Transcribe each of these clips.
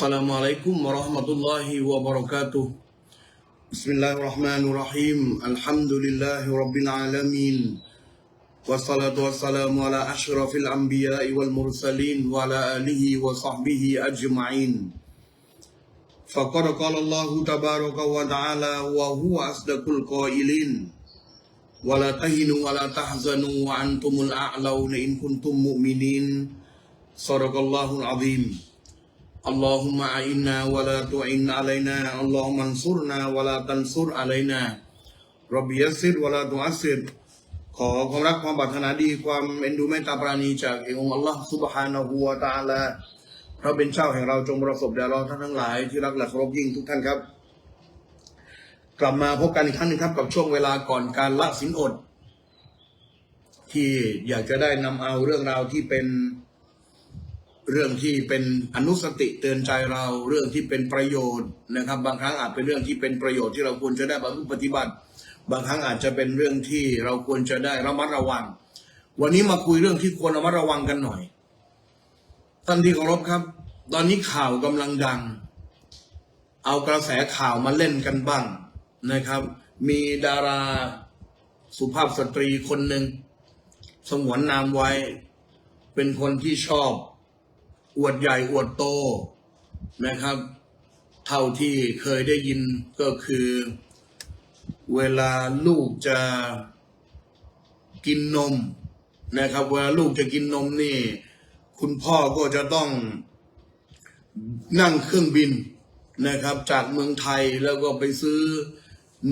السلام عليكم ورحمة الله وبركاته بسم الله الرحمن الرحيم الحمد لله رب العالمين والصلاة والسلام على أشرف الأنبياء والمرسلين وعلى آله وصحبه أجمعين فقد قال الله تبارك وتعالى وهو أصدق القائلين ولا تهنوا ولا تحزنوا وأنتم الأعلون إن كنتم مؤمنين صدق الله العظيم اللهم أعنا ولا تعن علينا اللهم انصرنا ولا تنصر علينا رب يسر ولا تعسر ขอความรักความปรารถนาดีความเอ็นดูเมตตาปราณีจากเอกองค์อัลลอฮ์ซุบฮานะฮูวะตะอาลาพระเป็นเจ้าแห่งเราจงประสบแด่เราท่านทั้งหลายที่รักและเคารพยิ่งทุกท่านครับ กลับมาพบกันอีกครั้งหนึงครับกับช่วงเวลาก่อนการละสินอด ที่อยากจะได้นำเอาเรื่องราวที่เป็น เรื่องที่เป็นอนุสติเตือนใจเราเรื่องที่เป็นประโยชน์นะครับ บางครั้งอาจเป็นเรื่องที่เป็นประโยชน์ที่เราควรจะได้บรรลุปฏิบัติ บางครั้งอาจจะเป็นเรื่องที่เราควรจะได้ระมัดระวัง วันนี้มาคุยเรื่องที่ควรระมัดระวังกันหน่อยท่านที่เคารพครับ ตอนนี้ข่าวกำลังดัง เอากระแสข่าวมาเล่นกันบ้างนะครับ มีดาราสุภาพสตรีคนหนึ่งสงวนนามไว้ เป็นคนที่ชอบ อวดใหญ่อวดโตนะครับ เท่าที่เคยได้ยินก็คือ เวลาลูกจะกินนมนะครับ เวลาลูกจะกินนมนี่ คุณพ่อก็จะต้องนั่งเครื่องบินนะครับ จากเมืองไทยแล้วก็ไปซื้อ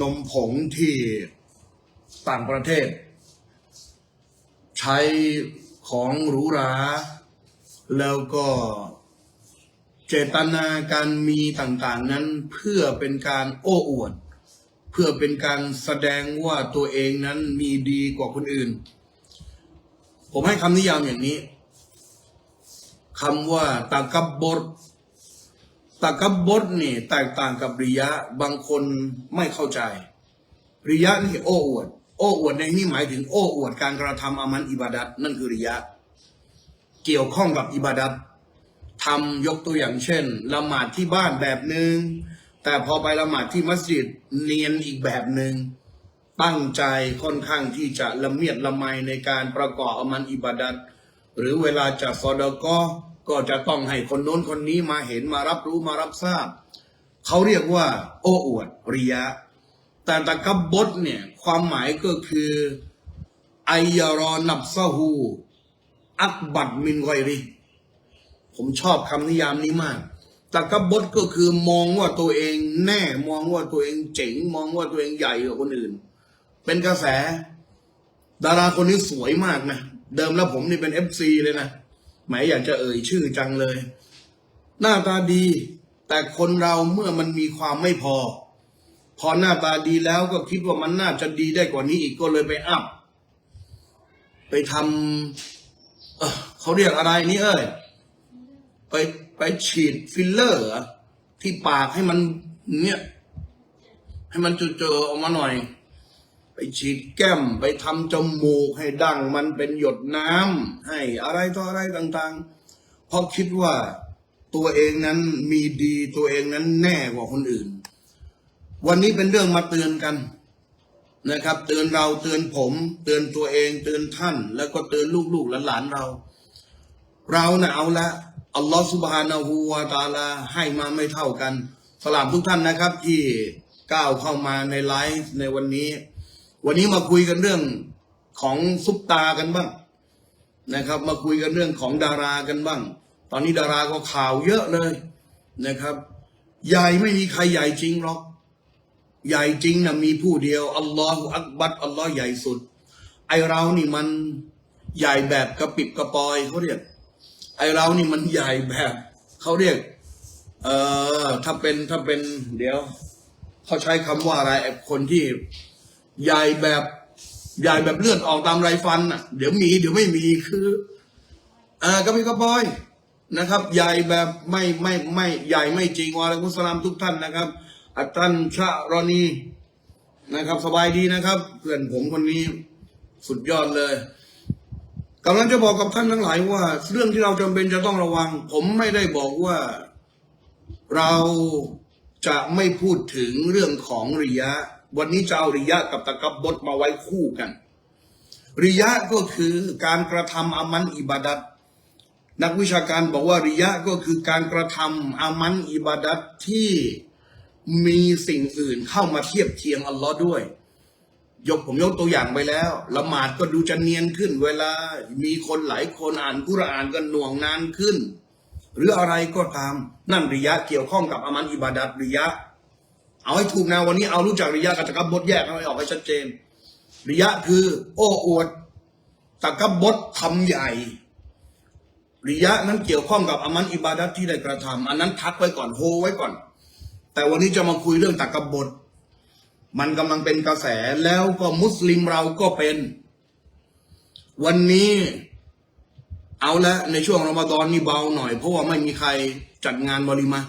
นมผงที่ต่างประเทศ ใช้ของหรูหรา แล้วก็เจตนาการมีต่างๆนั้นเพื่อเป็นการโอ้อวด เพื่อเป็นการแสดงว่าตัวเองนั้นมีดีกว่าคนอื่น ผมให้คำนิยามอย่างนี้คำว่าตากับบดตากับบดนี่แตกต่างกับริยะบางคนไม่เข้าใจ ริยะนี่โอ้อวด โอ้อวดในนี้หมายถึงโอ้อวดการกระทำอามันอิบาดัตนั่นคือริยะ เกี่ยวข้องกับอิบาดัตทำยกตัวอย่างเช่นละหมาดที่บ้านแบบหนึง่งแต่พอไปละหมาดที่มัสยิดเนียนอีกแบบหนึง่งตั้งใจค่อนข้างที่จะละเมียดละไมในการประกอบอามันอิบาดัตหรือเวลาจะซอดกอก็จะต้องให้คนโน้นคนนี้มาเห็นมารับรู้มารับทราบ เขาเรียกว่า โอ้อวดริยะ แต่ตะกับบดเนี่ย ความหมายก็คือไอยารอนับซะฮู อักบัดมินไกริผมชอบคำนิยามนี้มากตะกบบดก็คือมองว่าตัวเองแน่ มองว่าตัวเองเจ๋ง มองว่าตัวเองใหญ่กว่าคนอื่น เป็นกระแส ดาราคนนี้สวยมากนะ เดิมแล้วผมนี่เป็นเอฟซีเลยนะหมายอยากจะเอ่ยชื่อจังเลย หน้าตาดี แต่คนเราเมื่อมันมีความไม่พอ พอหน้าตาดีแล้วก็คิดว่ามันน่าจะดีได้กว่านี้อีกก็เลยไปอัพไปทำ เขาเรียกอะไรนี่เอ้ย ไปไปฉีดฟิลเลอร์ที่ปากให้มันเนี่ยให้มันเจอออกมาหน่อย ไปฉีดแก้มไปทำจมูกให้ดังมันเป็นหยดน้ำให้อะไรต่ออะไรต่างๆ เพราะคิดว่าตัวเองนั้นมีดีตัวเองนั้นแน่กว่าคนอื่น วันนี้เป็นเรื่องมาเตือนกัน นะครับ เตือนเราเตือนผม เตือนตัวเองเตือนท่าน แล้วก็เตือนลูกๆหลานๆเรา เราเนะ่ะเอาละอัลลอฮฺสุบฮานาหูวาตาลาให้มาไม่เท่ากันสลามทุกท่านนะครับ ที่ก้าวเข้ามาในไลฟ์ในวันนี้ วันนี้มาคุยกันเรื่องของซุปตากันบ้างนะครับ มาคุยกันเรื่องของดารากันบ้าง ตอนนี้ดาราก็ข่าวเยอะเลยนะครับ ใหญ่ไม่มีใครใหญ่จริงหรอก ใหญ่จริงนะมีผู้เดียวอัลลอฮฺอักบัดอัลลอฮ์ใหญ่สุด ไอเรานี่มันใหญ่แบบกระปิบกระปอยเขาเรียก ไอเรานี่มันใหญ่แบบเขาเรียก เอ่อถ้าเป็นถ้าเป็นเดี๋ยวเขาใช้คำว่าอะไรคนที่ใหญ่แบบใหญ่แบบเลือดออกตามไรฟันอะ เดี๋ยวมีเดี๋ยวไม่มีคือ อ่ากระปิบกระปอยนะครับ ใหญ่แบบไม่ไม่ไม่ใหญ่ไม่จริงวะลัยกุสลามทุกท่านนะครับ อัตันชะรอนีนะครับ สบายดีนะครับ เพื่อนผมคนนี้สุดยอดเลยกำลังจะบอกกับท่านทั้งหลายว่า เรื่องที่เราจำเป็นจะต้องระวัง ผมไม่ได้บอกว่าเราจะไม่พูดถึงเรื่องของริยะ วันนี้จะเอาริยะกับตะกับบดมาไว้คู่กันริยะก็คือการกระทำอามันอิบาดัตนักวิชาการบอกว่าริยะก็คือการกระทำอามันอิบาดัตที่ มีสิ่งอื่นเข้ามาเทียบเคียงอัลลอฮ์ด้วย ยกผมยกตัวอย่างไปแล้ว ละหมาดก็ดูจะเนียนขึ้น เวลา มีคนหลายคนอ่านกุรอานก็หน่วงนานขึ้น หรืออะไรก็ตามนั่นริยะเกี่ยวข้องกับอามันอิบาดัตริยะ เอาให้ถูกนะวันนี้เอารู้จักริยะกับตะกับบดแยกให้ออกให้ชัดเจนริยะคือ โอ้อวดตะกับบดทำใหญ่ริยะนั้นเกี่ยวข้องกับอามันอิบาดัตที่ได้กระทำอันนั้นทักไว้ก่อนโฮไว้ก่อน แต่วันนี้จะมาคุยเรื่องตะกบบดมันกำลังเป็นกระแสแล้วก็มุสลิมเราก็เป็น วันนี้เอาละในช่วงรอมฎอนนี่เบาหน่อย เพราะว่าไม่มีใครจัดงานวอลิมา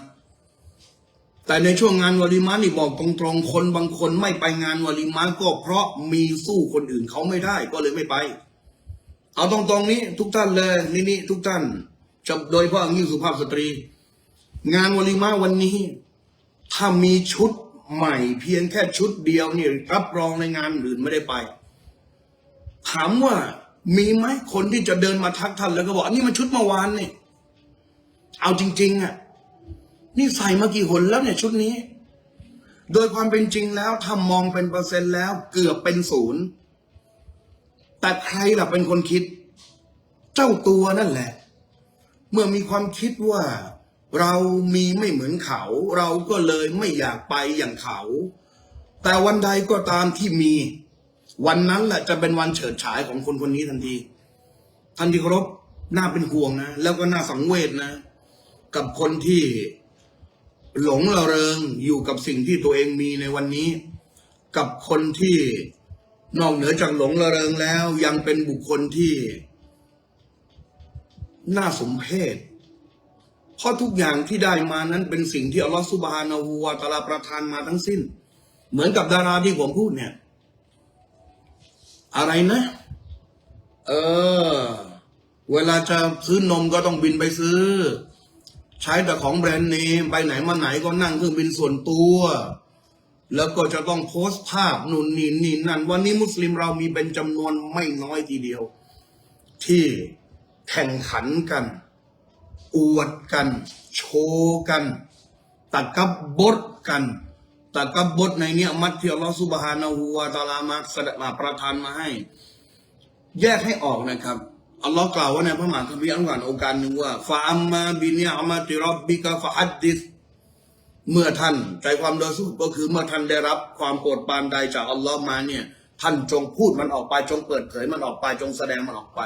แต่ในช่วงงานวอลิมานี่บอกตรงๆคนบางคนไม่ไปงานวอลิมาก็เพราะมีสู้คนอื่นเขาไม่ได้ก็เลยไม่ไป เอาตรงๆนี้ทุกท่านเลยนี่นี่ทุกท่านจะโดยเฉพาะยิ่งสุภาพสตรี งานวอลิมาวันนี้ ถ้ามีชุดใหม่เพียงแค่ชุดเดียวนี่รับรองในงานอื่นไม่ได้ไป ถามว่ามีไหมคนที่จะเดินมาทักท่านแล้วก็บอกอันนี้มันชุดเมื่อวานนี่เอาจริง ๆอะนี่ใส่มากี่หนแล้วเนี่ยชุดนี้ โดยความเป็นจริงแล้วถ้ามองเป็นเปอร์เซ็นต์แล้วเกือบเป็นศูนย์แต่ใครล่ะเป็นคนคิด เจ้าตัวนั่นแหละ เมื่อมีความคิดว่า เรามีไม่เหมือนเขา เราก็เลยไม่อยากไปอย่างเขา แต่วันใดก็ตามที่มี วันนั้นแหละจะเป็นวันเฉิดฉายของคนคนนี้ทันทีทันทีเคารพน่าเป็นห่วงนะ แล้วก็น่าสังเวชนะ กับคนที่หลงระเริงอยู่กับสิ่งที่ตัวเองมีในวันนี้ กับคนที่นอกเหนือจากหลงระเริงแล้ว ยังเป็นบุคคลที่ น่าสมเพช เพราะทุกอย่างที่ได้มานั้นเป็นสิ่งที่อัลลอฮฺสุบฮานาหูวาตาลาประทานมาทั้งสิ้น เหมือนกับดาราที่ผมพูดเนี่ย อะไรนะ เออ เวลาจะซื้อนมก็ต้องบินไปซื้อ ใช้แต่ของแบรนด์เนมไปไหนมาไหนก็นั่งเครื่องบินส่วนตัว แล้วก็จะต้องโพสต์ภาพนู่นนี่นี่นั่น วันนี้มุสลิมเรามีเป็นจำนวนไม่น้อยทีเดียว ที่แข่งขันกัน อวดกัน โชว์กันตะกับบดกันตะกับบดในเนี้ยมัดที่อัลลอฮฺสุบฮานาหูวาตะอาลามาแสดงมาประทานมาให้ แยกให้ออกนะครับอัลลอฮ์กล่าวว่าในพระมหาคัมภีร์อัลกุรอานองค์การหนึ่งว่าฟาอัมมาบินิอามาติรับบิกะฟะฮัดดิสเมื่อท่านใจความโดยสรุปก็คือเมื่อท่านได้รับความโปรดปรานใดจากอัลลอฮ์มาเนี่ยท่านจงพูดมันออกไปจงเปิดเผยมันออกไปจงแสดงมันออกไป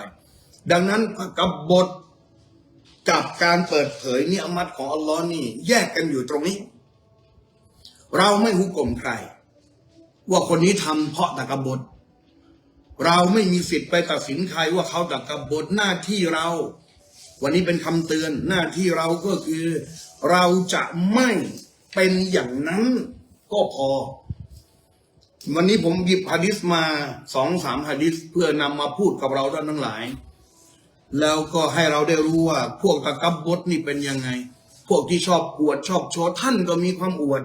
ดังนั้นกับบท กับการเปิดเผยเนิอมัตของอัลลอฮ์นี่ แยกกันอยู่ตรงนี้ เราไม่หุกกลมใคร ว่าคนนี้ทำเพราะตะกบฏเราไม่มีสิทธิ์ไปตัดสินใครว่าเขาตะกบฏหน้าที่เรา วันนี้เป็นคำเตือนหน้าที่เราก็คือ เราจะไม่เป็นอย่างนั้นก็พอ วันนี้ผมหยิบฮะดิษมาสองสามฮะดิษเพื่อนำมาพูดกับเราท่านทั้งหลาย แล้วก็ให้เราได้รู้ว่า พวกตะกับบดนี่เป็นยังไง พวกที่ชอบอวดชอบโชว์ท่านก็มีความอวด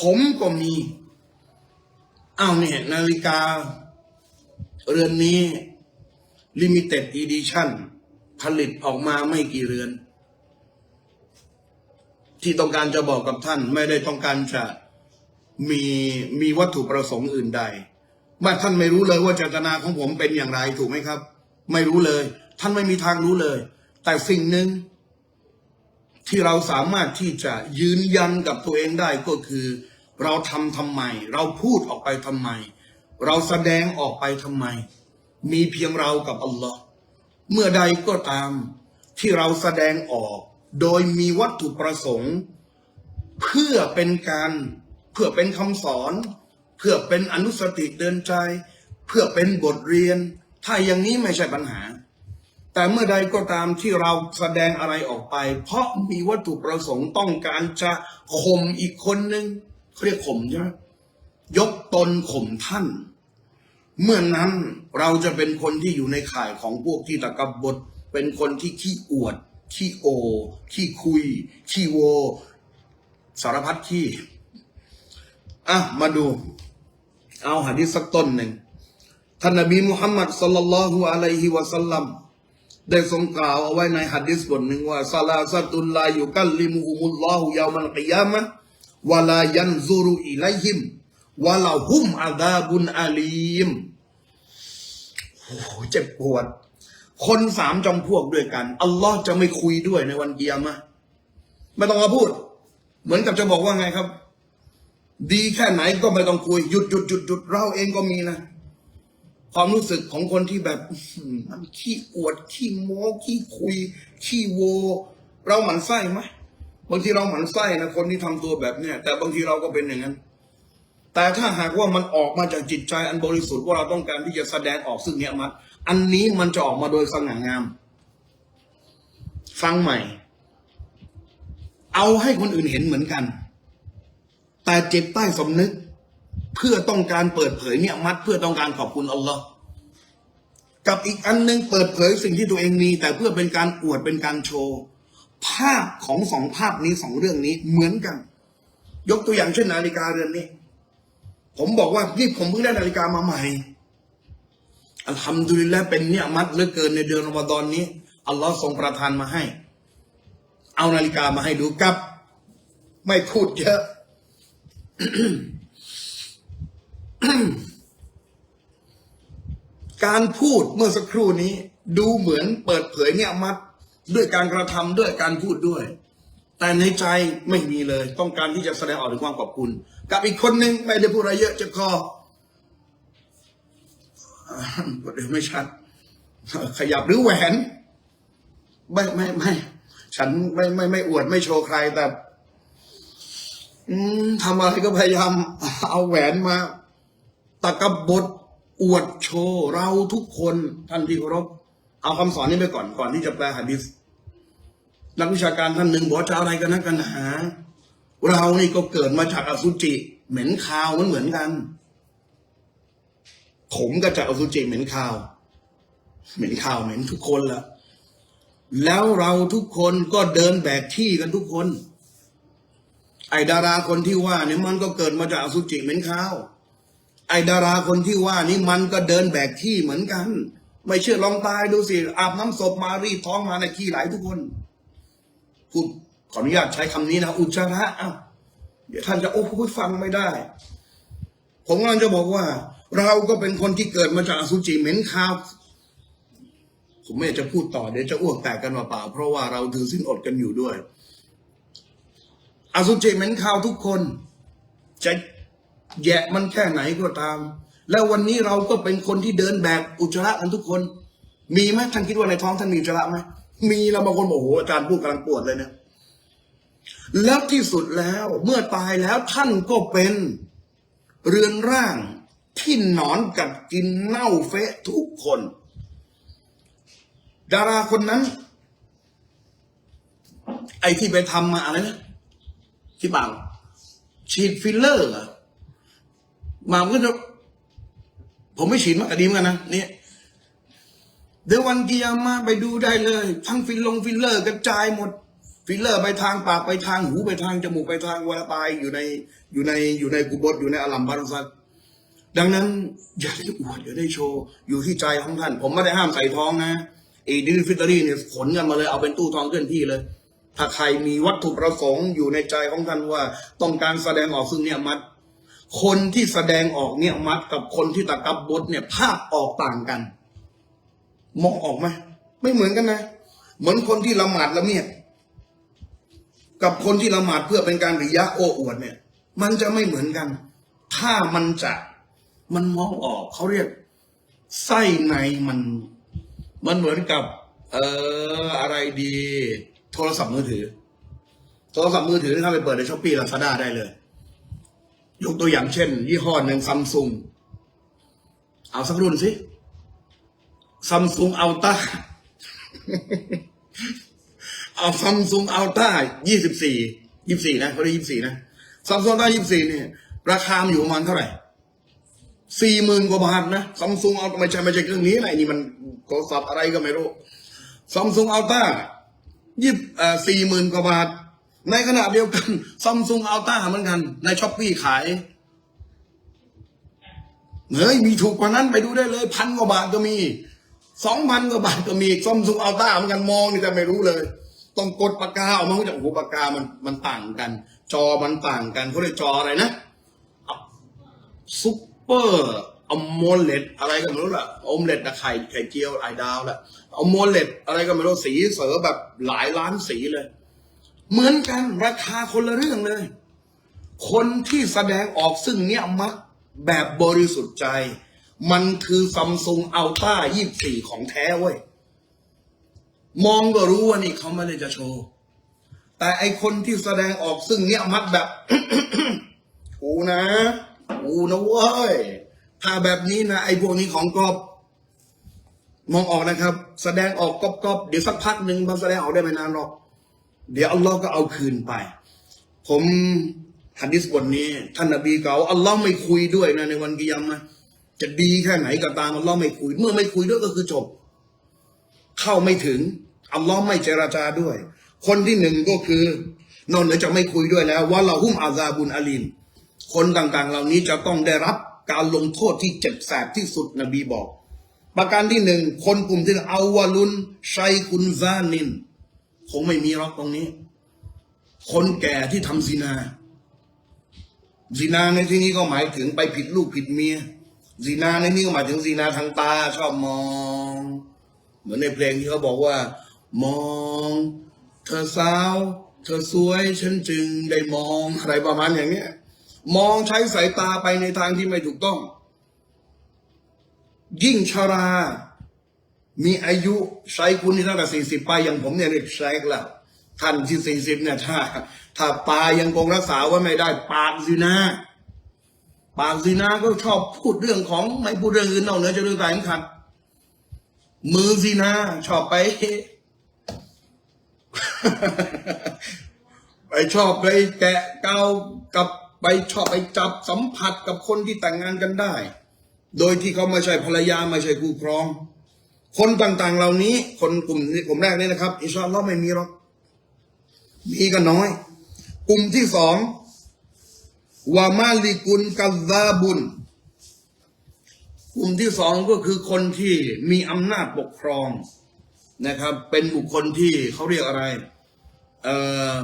ผมก็มีอ้าวเนี่ยนาฬิกา เรือนนี้ Limited Edition ผลิตออกมาไม่กี่เรือน ที่ต้องการจะบอกกับท่าน ไม่ได้ต้องการจะมีมีวัตถุประสงค์อื่นใดเมื่อท่านไม่รู้เลยว่าเจตนาของผมเป็นอย่างไรถูกไหมครับ ไม่รู้เลย ท่านไม่มีทางรู้เลย แต่สิ่งหนึ่งที่เราสามารถที่จะยืนยันกับตัวเองได้ก็คือ เราทำทำไม เราพูดออกไปทำไม เราแสดงออกไปทำไม มีเพียงเรากับอัลลอฮ์เมื่อใดก็ตามที่เราแสดงออก โดยมีวัตถุประสงค์ เพื่อเป็นการเพื่อเป็นคำสอน เพื่อเป็นอนุสติเตือนใจ เพื่อเป็นบทเรียน ถ้าอย่างนี้ไม่ใช่ปัญหา แต่เมื่อใดก็ตามที่เราแสดงอะไรออกไป เพราะมีวัตถุประสงค์ต้องการจะข่มอีกคนนึงเขาเรียกข่มใช่ไหมยกตนข่มท่าน เมื่อนนั้นเราจะเป็นคนที่อยู่ในข่ายของพวกที่ตะกบฏเป็นคนที่ขี้อวด ขี้โอ ขี้คุย ขี้โว สารพัดขี้อะมาดู เอาหะดีษสักต้นหนึ่ง ท่านนบีมุฮัมมัดสัลลัลลอฮุอะลัยฮิวะสัลลัมได้ทรงกล่าวเอาไว้ในหะดีษบทหนึ่งว่าซาลาซาตุลลายุกัลลิมุฮุมุลลอฮุยามัลกิยามะวะลายันซุรุอิลัยฮิมวะลาฮุมอาดาบุนอาลีมโอ้เจ็บปวด คนสามจำพวกด้วยกัน อัลลอฮ์จะไม่คุยด้วยในวันเกียามะไม่ต้องมาพูด เหมือนกับจะบอกว่าไงครับ ดีแค่ไหนก็ไม่ต้องคุยหยุดหยุดหยุดหยุดเราเองก็มีนะ ความรู้สึกของคนที่แบบมันขี้อวดขี้โม้ขี้คุย ขี้โว เราหมั่นไส้ไหมบางทีเราหมั่นไส้นะคนที่ทำตัวแบบเนี้ยแต่บางทีเราก็เป็นอย่างนั้น แต่ถ้าหากว่ามันออกมาจากจิตใจอันบริสุทธิ์ว่าเราต้องการที่จะแสดงออกซึ่งเนี้ยมัดอันนี้มันจะออกมาโดยสง่างาม ฟังใหม่ เอาให้คนอื่นเห็นเหมือนกัน แต่เจ็บใต้สำนึก เพื่อต้องการเปิดเผยเนี่ยมัดเพื่อต้องการขอบคุณอัลลอฮ์กับอีกอันหนึงเปิดเผยสิ่งที่ตัวเองมี แต่เพื่อเป็นการอวดเป็นการโชว์ ภาพของสองภาพนี้สองเรื่องนี้เหมือนกัน ยกตัวอย่างเช่นนาฬิกาเรือนนี้ ผมบอกว่านี่ผมเพิ่งได้นาฬิกามาใหม่อัลฮัมดุลิลละเป็นเนี่ยมัดเหลือเกินในเดือนอมฎอนนี้อัลลอฮ์ทรงประทานมาให้ เอานาฬิกามาให้ดูกับ ไม่พูดเยอะ การพูดเมื่อสักครู่นี้ ดูเหมือนเปิดเผยเนี่ยมัดด้วยการกระทำด้วยการพูดด้วย แต่ในใจไม่มีเลย ต้องการที่จะแสดงออกถึงความขอบคุณ กับอีกคนหนึ่งไม่ได้พูดอะไรเยอะจะคอเดี๋ยวไม่ชัด ขยับหรือแหวน ไม่ไม่ไม่ฉันไม่ไม่ไม่อวดไม่โชว์ใครแต่ทำอะไรก็พยายามเอาแหวนมา ตะกบบทอวดโชว์เราทุกคนท่านที่เคารพเอาคำสอนนี้ไปก่อนก่อนที่จะแปลหะดีษนักวิชาการท่านหนึ่งบอกจะอะไรกันนะกันหา เรานี่ก็เกิดมาจากอสุจิ เหม็นคาวมันเหมือนกัน ผมก็จากอสุจิเหม็นคาว เหม็นคาวเหม็นทุกคนละแล้วเราทุกคนก็เดินแบกที่กันทุกคน ไอดาราคนที่ว่าเนี่ยมันก็เกิดมาจากอสุจิเหม็นคาว ไอดาราคนที่ว่านี่มันก็เดินแบกขี้เหมือนกัน ไม่เชื่อลองตายดูสิ อาบน้ำศพมารีดท้องมาในขี้ไหลทุกคนพูดขออนุญาตใช้คำนี้นะ อุจจาระอ้าวเดี๋ยวท่านจะโอ้พูดฟังไม่ได้ ผมกำลังจะบอกว่า เราก็เป็นคนที่เกิดมาจากอสุจิเหม็นคาว ผมไม่อยากจะพูดต่อเดี๋ยวจะอ้วกแตกกันมาเปล่า เพราะว่าเราถือสิ้นอดกันอยู่ด้วย อสุจิเหม็นคาวทุกคนจะ แยะมันแค่ไหนก็ตาม แล้ววันนี้เราก็เป็นคนที่เดินแบบอุจจาระกันทุกคน มีไหมท่านคิดว่าในท้องท่านมีอุจจาระไหมมีแล้วบางคนบอกโอ้โหอาจารย์พูดกำลังปวดเลยเนี่ยแล้วที่สุดแล้วเมื่อตายแล้วท่านก็เป็นเรือนร่างที่หนอนกัดกินเน่าเฟะทุกคน ดาราคนนั้น ไอ้ที่ไปทำมาอะไรนะที่บางฉีดฟิลเลอร์เหรอ มามันก็จะผมไม่ฉีดมากระดีเหมอนกันนะเนี่ยเดี๋ยววันกิยามาไปดูได้เลย ทั้งฟิลลงฟิลเลอร์กระจายหมด ฟิลเลอร์ไปทางปากไปทางหูไปทางจมูกไปทางวาปลายอยู่ในอยู่ในอยู่ในกุบดอยู่ในอลัมบารุซัตดังนั้น อย่าได้อวดอย่าได้โชว์ อยู่ที่ใจของท่าน ผมไม่ได้ห้ามใส่ท้องนะอีดิฟิตอรี่เนี่ยขนกันมาเลยเอาเป็นตู้ทองเคลื่อนที่เลย ถ้าใครมีวัตถุประสงค์อยู่ในใจของท่านว่า ต้องการแสดงออกซึ่งเนี่ยมัด คนที่แสดงออกเนี่ยมัดกับคนที่ตะกับบดเนี่ย ภาพออกต่างกัน มองออกไหมไม่เหมือนกันนะ เหมือนคนที่ละหมาดละเมียดกับคนที่ละหมาดเพื่อเป็นการริยะโอ้อวดเนี่ย มันจะไม่เหมือนกัน ถ้ามันจะมันมองออกเขาเรียก ไส้ในมัน มันเหมือนกับ เอ่ออะไรดี โทรศัพท์มือถือ โทรศัพท์มือถือที่เข้าไปเปิดในช้อปปี้ลาซาด้าได้เลย ยกตัวอย่างเช่น ยี่ห้อหนึ่งซัมซุงเอาสักรุ่นสิซัมซุงอัลต้าเอาซัมซุงอัลต้ายี่สิบสี่ยี่สี่นะเขาได้ยี่สี่นะซัมซุงอัลต้ายี่สี่เนี่ยราคามอยู่ประมาณเท่าไหร่สี่หมื่นกว่าบาทนะซัมซุงเอาไม่ใช่ไม่ใช่เครื่องนี้อะไรนี่มันโทรศัพท์อะไรก็ไม่รู้ซัมซุงอัลต้ายี่สี่หมื่นกว่าบาท ในขณะเดียวกันซัมซุงอัลต้าเหมือนกัน ในช้อปปี้ขายเฮ้ยมีถูกกว่านั้นไปดูได้เลยพันกว่าบาทก็มีสองพันกว่าบาทก็มีซัมซุงอัลต้าเหมือนกันมองนี่แต่ไม่รู้เลย ต้องกดปากกาออกมาจากโอ้โหปากกามันมันต่างกัน จอมันต่างกันเขาเรียกจออะไรนะซุปเปอร์อมโมเลตอะไรก็ไม่รู้ล่ะอมเลตนะไข่ไข่เจียวไอดาวล่ะอมโมเลตอะไรก็ไม่รู้สีเสือแบบหลายล้านสีเลย เหมือนกันราคาคนละเรื่องเลย คนที่แสดงออกซึ่งเนี่ยมักแบบบริสุทธิ์ใจ มันคือซัมซุงอัลต้ายี่สี่ของแท้เว้ย มองก็รู้ว่านี่เขาไม่ได้จะโชว์ แต่ไอคนที่แสดงออกซึ่งเนี่ยมักแบบกูนะกูนะเว้ย ถ้าแบบนี้นะไอพวกนี้ของกอบมองออกนะครับ แสดงออกกอบกอบเดี๋ยวสักพักหนึ่งมันแสดงออกได้ไม่นานหรอก เดี๋ยวอัลลอฮ์ก็เอาคืนไป ผมฮัดดิสบทนี้ ท่านนบีกล่าวว่าอัลลอฮ์ไม่คุยด้วยนะในวันกิยามนะจะดีแค่ไหนก็ตามอัลลอฮ์ไม่คุย เมื่อไม่คุยด้วยก็คือจบ เข้าไม่ถึงอัลลอฮ์ไม่เจราจาด้วย คนที่หนึ่งก็คือนอกเหนือจากไม่คุยด้วยแล้วว่าเราหุ้มอาซาบุนอาลีมคนต่างๆ เหล่านี้จะต้องได้รับการลงโทษที่เจ็บแสบที่สุดนบีบอก ประการที่หนึ่งคนกลุ่มที่เอาวาลุนชัยคุนซานิน คงไม่มีหรอกตรงนี้ คนแก่ที่ทำซินาซินาในที่นี้ก็หมายถึงไปผิดลูกผิดเมียซินาในนี้ก็หมายถึงซินาทางตา ชอบมอง เหมือนในเพลงที่เขาบอกว่า มอง เธอสาว เธอสวย ฉันจึงได้มองอะไรประมาณอย่างเนี้ย มองใช้สายตาไปในทางที่ไม่ถูกต้อง ยิ่งชรา มีอายุใช้คุณที่ตั้งแต่สี่สิบไปอย่างผมเนี่ยเรียกใช้แล้วท่านที่สี่สิบเนี่ยถ้า ถ้าปายังคงรักษาไว้ไม่ได้ ปากสินะปากสินะก็ชอบพูดเรื่องของไม่พูดเรื่องอื่นนอกเหนือจากเรื่องสำคัญมือสินะชอบไปไปชอบไปแกะเกากับไปชอบไปจับสัมผัสกับคนที่แต่งงานกันได้ โดยที่เขาไม่ใช่ภรรยาไม่ใช่คู่ครอง คนต่างๆ เหล่านี้ คนกลุ่มกลุ่มแรกนี่นะครับอินชาอัลลอฮ์ไม่มีหรอกมีก็น้อย กลุ่มที่สองวามาลิกุลกัซซาบุนกลุ่มที่สองก็คือคนที่มีอำนาจปกครองนะครับ เป็นบุคคลที่เขาเรียกอะไร เอ่อ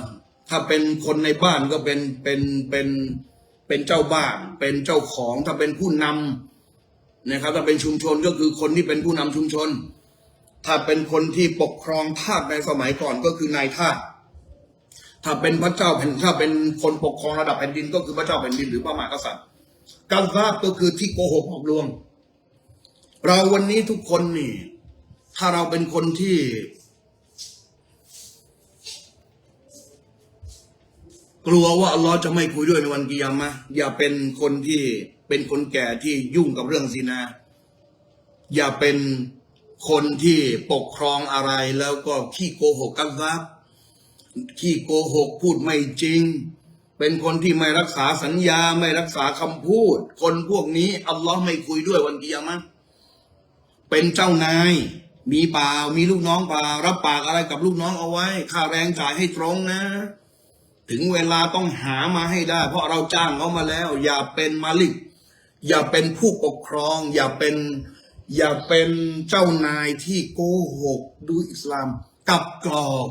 ถ้าเป็นคนในบ้านก็เป็นเป็นเป็นเป็นเจ้าบ้าน เป็นเจ้าของถ้าเป็นผู้นำ นะครับถ้าเป็นชุมชนก็คือคนที่เป็นผู้นำชุมชน ถ้าเป็นคนที่ปกครองทาสในสมัยก่อนก็คือนายทาสถ้าเป็นพระเจ้าแผ่นถ้าเป็นคนปกครองระดับแผ่นดิน ก็คือพระเจ้าแผ่นดินหรือพระมหากษัตริย์กาซาบก็คือที่โกหกหลอกลวง เราวันนี้ทุกคนนี่ ถ้าเราเป็นคนที่ กลัวว่าอัลลอฮ์จะไม่คุยด้วยในวันกิยามะอย่าเป็นคนที่ เป็นคนแก่ที่ยุ่งกับเรื่องซินา อย่าเป็นคนที่ปกครองอะไรแล้วก็ขี้โกหกกันซับขี้โกหกพูดไม่จริง เป็นคนที่ไม่รักษาสัญญาไม่รักษาคำพูด คนพวกนี้อัลลอฮ์ไม่คุยด้วยวันกิยามะห์เป็นเจ้านาย มีเปล่ามีลูกน้องเปล่ารับปากอะไรกับลูกน้องเอาไว้ ค่าแรงจ่ายให้ตรงนะ ถึงเวลาต้องหามาให้ได้ เพราะเราจ้างเขามาแล้ว อย่าเป็นมาลิก อย่าเป็นผู้ปกครอง อย่าเป็นอย่าเป็นเจ้านายที่โกหกดูอิสลามกับกรอก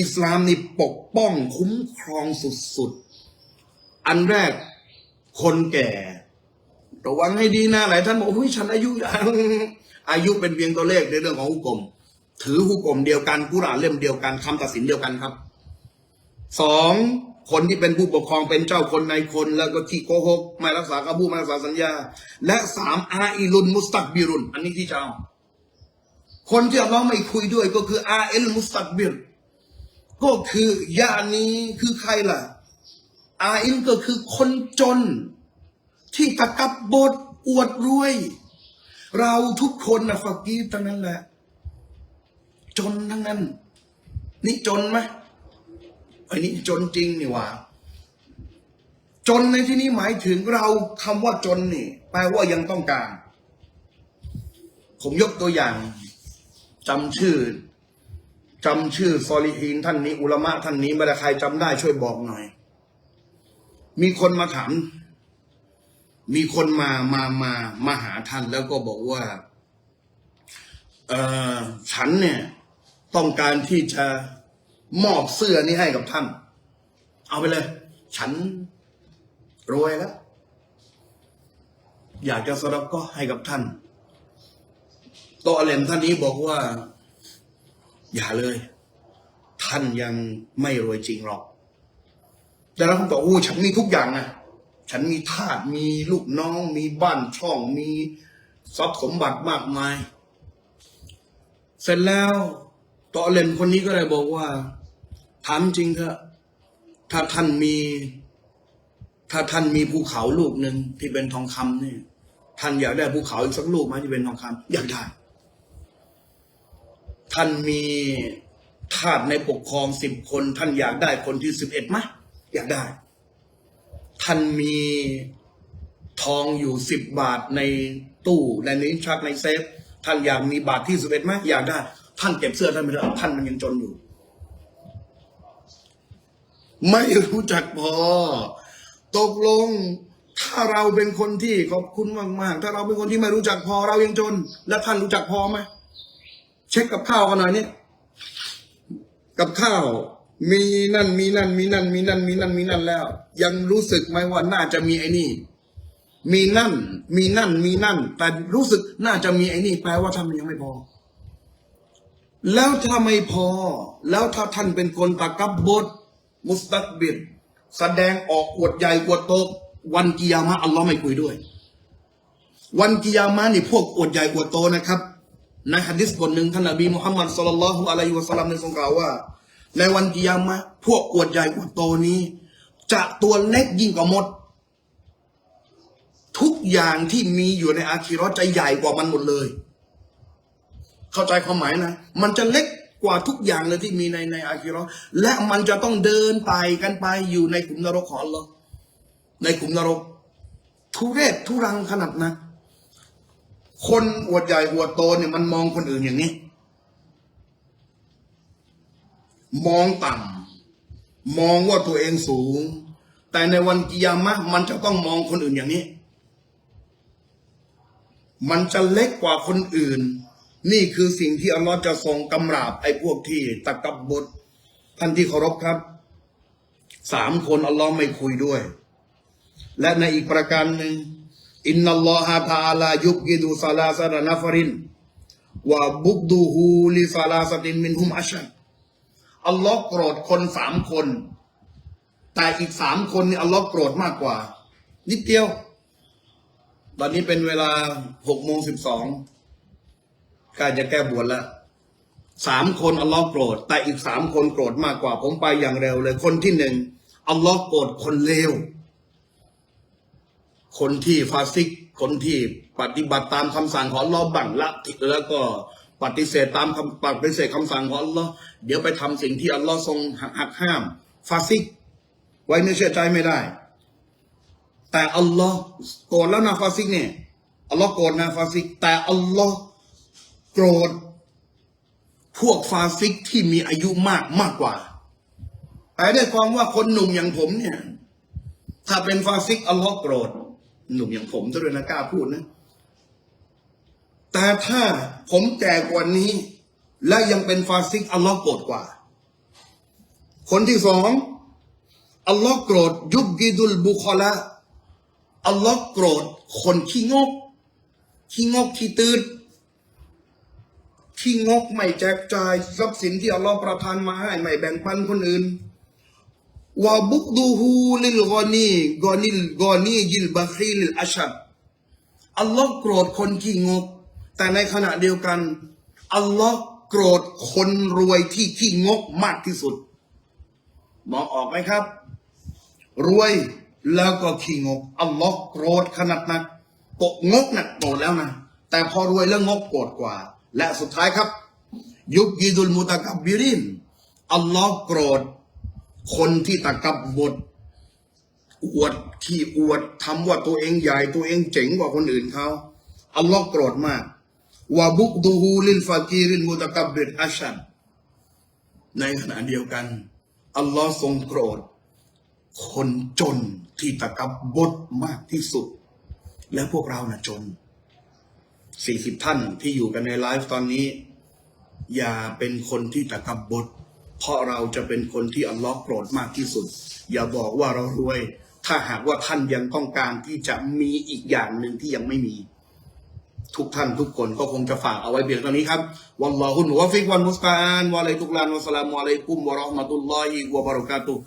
อิสลามนี่ปกป้องคุ้มครองสุดๆ อันแรกคนแก่ ระวังให้ดีนะหลายท่านบอกว่าฉันอายุยังอายุเป็นเพียงตัวเลขในเรื่องของหุกกลมถือหุกกลมเดียวกันกุรานเล่มเดียวกันคำตัดสินเดียวกันครับสอง คนที่เป็นผู้ปกครองเป็นเจ้าคนในคนแล้วก็ที่โกหกไม่รักษาคำพูดไม่รักษาสัญญา และสามอาอิลุนมุสตักบิรุนอันนี้ที่จะเอาคนที่อัลลอฮ์ไม่คุยด้วยก็คืออาเอลมุสตักบิรก็คือยานี้คือใครล่ะ อาอินก็คือคนจน ที่ตะกับบทอวดรวย เราทุกคนนะฟักกีรทั้งนั้นแหละ จนทั้งนั้น นี่จนไหม อ้นี่จนจริงนี่หว่า จนในที่นี้หมายถึงเราคำว่าจนนี่ แปลว่ายังต้องการ ผมยกตัวอย่างจำชื่อจำชื่อซอลิฮีนท่านนี้ อุลามะท่านนี้ไม่ได้ใครจำได้ช่วยบอกหน่อย มีคนมาถามมีคนมา มา มา มาหาท่านแล้วก็บอกว่า เออฉันเนี่ย ต้องการที่จะ มอบเสื้อนี้ให้กับท่าน เอาไปเลย ฉันรวยแล้ว อยากจะสรับก็ให้กับท่านโตะเลมท่านนี้บอกว่า อย่าเลย ท่านยังไม่รวยจริงหรอก แต่เราบอกโอ้ฉันมีทุกอย่างนะฉันมีทาสมีลูกน้อง มีบ้านช่อง มีทรัพย์สมบัติมากมาย เสร็จแล้ว ตะเลมคนนี้ก็เลยบอกว่า ถามจริงเถอะถ้าท่านมี ถ้าท่านมีภูเขาลูกหนึ่งที่เป็นทองคำเนี่ยท่านอยากได้ภูเขาอีกสักลูกไหมที่เป็นทองคำอยากได้ ท่านมีทาสในปกครองสิบคน ท่านอยากได้คนที่สิบเอ็ดไหมอยากได้ ท่านมีทองอยู่สิบบาทในตู้ในนิ้นชักในเซฟ ท่านอยากมีบาทที่สิบเอ็ดไหมอยากได้ ท่านเก็บเสื้อท่านไม่ได้ท่านมันยังจนอยู่ ไม่รู้จักพอ ตกลง ถ้าเราเป็นคนที่ขอบคุณมากๆ ถ้าเราเป็นคนที่ไม่รู้จักพอ เรายังจน แล้วท่านรู้จักพอไหมเช็คกับข้าวกันหน่อยนี่กับข้าวมีนั่นมีนั่น มีนั่น มีนั่น มีนั่นมีนั่นแล้ว ยังรู้สึกไหมว่าน่าจะมีไอ้นี่ มีนั่น มีนั่น มีนั่น แต่รู้สึกน่าจะมีไอ้นี่ แปลว่าท่านมันยังไม่พอ แล้วถ้าไม่พอ แล้วถ้าท่านเป็นคนตะกับบดมุสตักบิดแสดงออกอวดใหญ่อวดโตวันกิยามะอัลลอฮ์ไม่คุยด้วย วันกิยามะนี่พวกอวดใหญ่อวดโตนะครับในฮะดิษบทหนึ่งท่านนบีมุฮัมมัดสุลลัลลอฮุอะลัยฮิวะสัลลัมได้ทรงกล่าวว่า ในวันกิยามะพวกอวดใหญ่อวดโตนี้ จะตัวเล็กยิ่งกว่ามด ทุกอย่างที่มีอยู่ในอาคีราะห์จะใหญ่กว่ามันหมดเลย เข้าใจความหมายนะ มันจะเล็กกว่าทุกอย่างเลยที่มีในในอาคีเราะห์และมันจะต้องเดินไปกันไปอยู่ในขุมนรกของอัลลอฮ์ในขุมนรก ทุเรศทุรังขนาดนั้นคนอวดใหญ่อวดโตเนี่ยมันมองคนอื่นอย่างนี้ มองต่ำมองว่าตัวเองสูง แต่ในวันกิยามะมันจะต้องมองคนอื่นอย่างนี้ มันจะเล็กกว่าคนอื่น นี่คือสิ่งที่อัลลอฮ์จะทรงกำราบไอ้พวกที่ตะกับบดท่านที่เคารพครับ สามคนอัลลอฮ์ไม่คุยด้วย และในอีกประการหนึ่งอินนัลลอฮะตะอาลายุบกิดูซาลาซาดานาฟรินวะบุกดูฮูลิซาลาสตินมินฮุมอัชันอัลลอฮ์โกรธคนสามคน แต่อีกสามคนนี่อัลลอฮ์โกรธมากกว่า นิดเดียว ตอนนี้เป็นเวลาหกโมงสิบสอง ใกล้จะแก้บวชล้วสามคนอัลลอฮ์โกรธ แต่อีกสามคนโกรธมากกว่า ผมไปอย่างเร็วเลย คนที่หนึ่งอัลลอฮ์โกรธคนเลวคนที่ฟาซิก คนที่ปฏิบัติตามคำสั่งของอัลลอฮ์บังละทิแล้วก็ปฏิเสธตามคำปฏิเสธคำสั่งของอัลลอฮ์เดี๋ยวไปทำสิ่งที่อัลลอฮ์ทรงหักห้าม ฟาซิก ไว้ไม่เชื่อใจไม่ได้ แต่อัลลอฮ์โกรธแล้วนะฟาซิกเนี่ยอัลลอฮ์โกรธนะฟาซิก แต่อัลลอฮ์ โกรธ พวกฟาซิกที่มีอายุมากมากกว่า แต่ได้ความว่าคนหนุ่มอย่างผมเนี่ย ถ้าเป็นฟาซิกอัลลอฮ์โกรธ หนุ่มอย่างผมจะด้วยนะกล้าพูดนะ แต่ถ้าผมแก่กว่านี้ และยังเป็นฟาซิกอัลลอฮ์โกรธกว่า คนที่สองอัลลอฮ์โกรธยุบกิดุลบุคอละอัลลอฮ์โกรธคนขี้งกขี้งกขี้ตื่น ขี้งกไม่แจกจ่ายทรัพย์สินที่อัลลอฮ์ประทานมาให้ไม่แบ่งปันคนอื่นวาบุกดูฮูลิลกอนีกอนิลกอนียิลบัคีลิลอัชัดอัลลอฮ์โกรธคนขี้งก แต่ในขณะเดียวกัน อัลลอฮ์โกรธคนรวยที่ขี้งกมากที่สุดมองออกไหมครับ รวยแล้วก็ขี้งก อัลลอฮ์โกรธขนาดนั้นโกงกน่ะโกรธแล้วนะ แต่พอรวยแล้วงกโกรธกว่า และสุดท้ายครับ ยุบยิดุลมุตะกับบิรินอัลลอฮ์โกรธ คนที่ตะกับบทอวดขี้อวดทำว่าตัวเองใหญ่ตัวเองเจ๋งกว่าคนอื่นเขาอัลลอฮ์โกรธมากวาบุกดูฮูลิลฟากีริลมุตะกับบิรอัชันในขณะเดียวกัน อัลลอฮ์ทรงโกรธ คนจนที่ตะกับบดมากที่สุด และพวกเรานะ่ะจน สี่สิบท่านที่อยู่กันในไลฟ์ตอนนี้ อย่าเป็นคนที่ตะกับบดเพราะเราจะเป็นคนที่อัลลอฮ์โกรธมากที่สุด อย่าบอกว่าเรารวย ถ้าหากว่าท่านยังต้องการที่จะมีอีกอย่างหนึ่งที่ยังไม่มี ทุกท่านทุกคนก็คงจะฝากเอาไว้เพียงเท่านี้ครับวัลลอฮุนวะฟิกวันมุสตาอันวะอะลัยตุกลานวะสลามุอะลัยกุมวะราะห์มะตุลลอฮิวะบะเราะกาตุฮ์